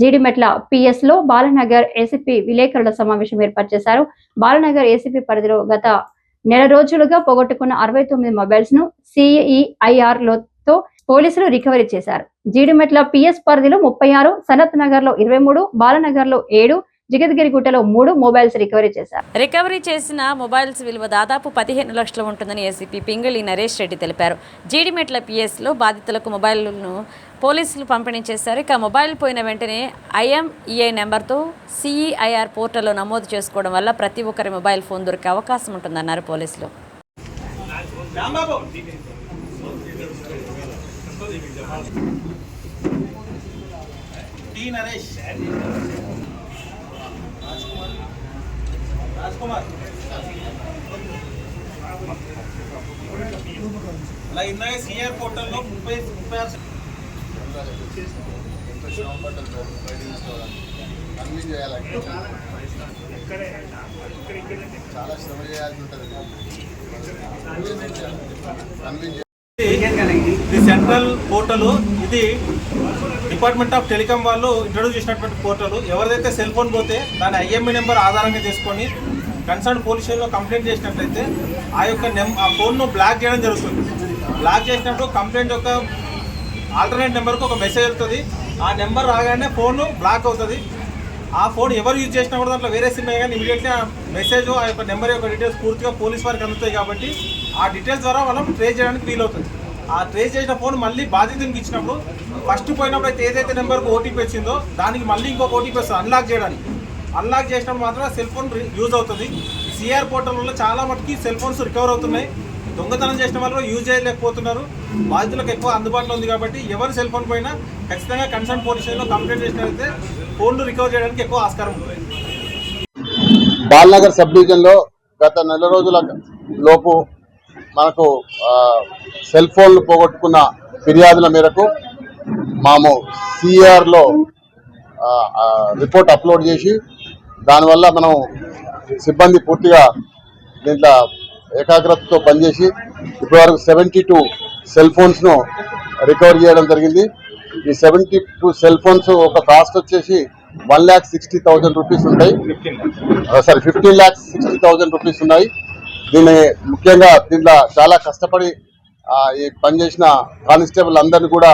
Jeedimetla పిఎస్లో Balanagar ACP విలేకరుల సమావేశం ఏర్పాటు చేశారు. బాలనగర్ ఏసీపీ పరిధిలో గత నెల రోజులుగా పోగొట్టుకున్న అరవై తొమ్మిది మొబైల్స్ను సిఈఐఆర్లతో పోలీసులు రికవరీ చేశారు. జీడిమెట్ల పిఎస్ పరిధిలో ముప్పై ఆరు సనత్ నగర్లో ఇరవై మూడు బాలనగర్లో ఏడు జగద్గిరిగుట్టలో మూడు మొబైల్స్ రికవరీ చేశారు. రికవరీ చేసిన మొబైల్స్ విలువ దాదాపు పదిహేను లక్షలు ఉంటుందని ఏసీపీ పింగళి నరేష్ రెడ్డి తెలిపారు. జీడిమెట్ల పిఎస్లో బాధితులకు మొబైల్ను పోలీసులు పంపిణీ చేశారు. ఇక మొబైల్ పోయిన వెంటనే ఐఎంఈఐ నెంబర్తో సిఈఐఆర్ పోర్టల్లో నమోదు చేసుకోవడం వల్ల ప్రతి ఒక్కరి మొబైల్ ఫోన్ దొరికే అవకాశం ఉంటుందన్నారు పోలీసులు. టి నరేష్. అలా ఇందాక సిఆర్ పోర్టల్లో ముప్పై ముప్పై ఆరు ఎంత శ్రమ పడ్డది బయట తీసుకోవడానికి. కన్విన్స్ చేయాలి చాలా శ్రమ చేయాల్సి ఉంటుంది. కన్విన్స్ ఇది సెంట్రల్ పోర్టల్ ఇది డిపార్ట్మెంట్ ఆఫ్ టెలికాం వాళ్ళు ఇంట్రొడ్యూస్ చేసినటువంటి పోర్టల్. ఎవరిదైతే సెల్ ఫోన్ పోతే దాని ఐఎంఈ నెంబర్ ఆధారంగా చేసుకొని కన్సర్న్ పోలీస్ స్టేషన్లో కంప్లైంట్ చేసినట్లయితే ఆ యొక్క నెం ఆ ఫోన్ను బ్లాక్ చేయడం జరుగుతుంది. బ్లాక్ చేసినప్పుడు కంప్లైంట్ యొక్క ఆల్టర్నేట్ నెంబర్కి ఒక మెసేజ్ వెళ్తుంది. ఆ నెంబర్ రాగానే ఫోన్ బ్లాక్ అవుతుంది. ఆ ఫోన్ ఎవరు యూజ్ చేసినా కూడా దాంట్లో వేరే సిమ్ కానీ ఇమీడియట్గా ఆ మెసేజ్ ఆ యొక్క నెంబర్ యొక్క డీటెయిల్స్ పూర్తిగా పోలీస్ వారికి అందుతాయి కాబట్టి ఆ డీటెయిల్స్ ద్వారా మనం ట్రేస్ చేయడానికి వీలవుతుంది. ఆ ట్రేస్ చేసిన ఫోన్ మళ్ళీ బాధితునికి ఇచ్చినప్పుడు ఫస్ట్ పోయినప్పుడు అయితే ఏదైతే నెంబర్కి ఓటీపీ వచ్చిందో దానికి మళ్ళీ ఇంకొక ఓటీపీ వస్తుంది అన్లాక్ చేయడానికి. అన్లాక్ చేసినప్పుడు మాత్రం సెల్ ఫోన్ యూజ్ అవుతుంది. సిఆర్ పోర్టల్ వల్ల చాలా మటుకి సెల్ ఫోన్స్ రికవర్ అవుతున్నాయి. దొంగతనం చేసిన వాళ్ళు యూజ్ చేయలేకపోతున్నారు. బాధితులకు ఎక్కువ అందుబాటులో ఉంది కాబట్టి ఎవరు సెల్ ఫోన్ పోయినా ఖచ్చితంగా కన్సర్న్ పోలీస్ స్టేషన్లో కంప్లైంట్ చేసినట్లయితే ఫోన్లు రికవర్ చేయడానికి ఎక్కువ ఆస్కారం ఉంటుంది బాల్నగర్ సబ్ డివిజన్లో గత నెల రోజుల లోపు మనకు సెల్ ఫోన్లు పోగొట్టుకున్న ఫిర్యాదుల మేరకు మాము సిఆర్లో రిపోర్ట్ అప్లోడ్ చేసి దానివల్ల మనం సిబ్బంది పూర్తిగా దీంట్లో ఏకాగ్రతతో పనిచేసి ఇప్పటివరకు సెవెంటీ టూ సెల్ ఫోన్స్ను రికవర్ చేయడం జరిగింది. ఈ సెవెంటీ టూ సెల్ ఫోన్స్ ఒక కాస్ట్ వచ్చేసి one lakh sixty thousand rupees ఉంటాయి. Sorry fifteen lakhs sixty thousand rupees ఉన్నాయి. దీన్ని ముఖ్యంగా దీంట్లో చాలా కష్టపడి ఆ, ఈ పనిచేసిన కానిస్టేబుల్ అందరినీ కూడా